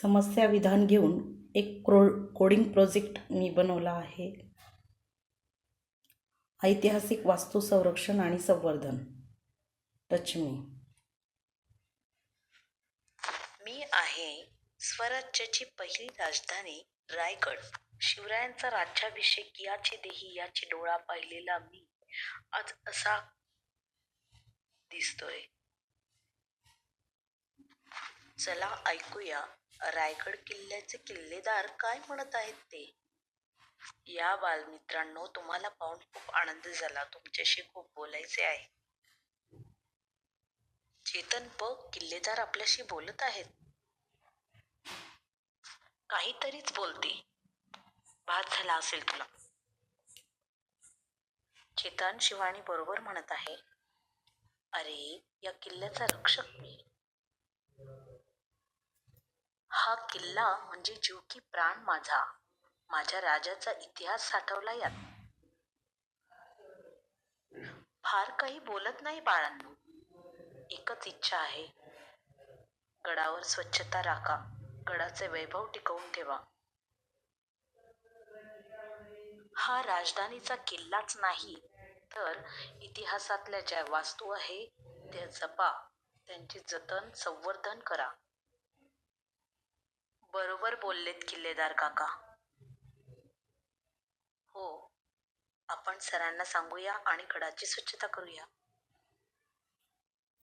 समस्या विधान घेऊन एक क्रो कोडिंग प्रोजेक्ट मी बनवला आहे. ऐतिहासिक वास्तू संरक्षण आणि संवर्धन. टच मी मी आहे स्वराज्याची पहिली राजधानी रायगड. शिवरायांचा राज्याभिषेक याची देही याची डोळा पाहिलेला मी आज असा दिसतोय. चला ऐकूया रायगड किल्ल्याचे किल्लेदार काय म्हणत आहेत ते? या बालमित्रांनो तुम्हाला पाहून खूप आनंद झाला. तुमच्याशी खूप बोलायचे आहे. चेतन बघ किल्लेदार आपल्याशी बोलत आहेत. काहीतरीच बोलते. भात झाला असेल तुला. चेतन शिवानी बरोबर म्हणत आहे. अरे या किल्ल्याचा रक्षक मी. हा किल्ला म्हणजे जीव की प्राण माझा. माझ्या राजाचा इतिहास साठवला यात. फार काही बोलत नाही बाळांनो. एकच इच्छा आहे. गडावर स्वच्छता राखा. गडाचे वैभव टिकवून ठेवा. हा राजधानीचा किल्लाच नाही तर इतिहासातल्या ज्या वास्तू आहे त्या जपा. त्यांचे जतन संवर्धन करा. बरोबर बोललेत किल्लेदार काका. हो आपण सरांना सांगूया आणि गडाची स्वच्छता करूया.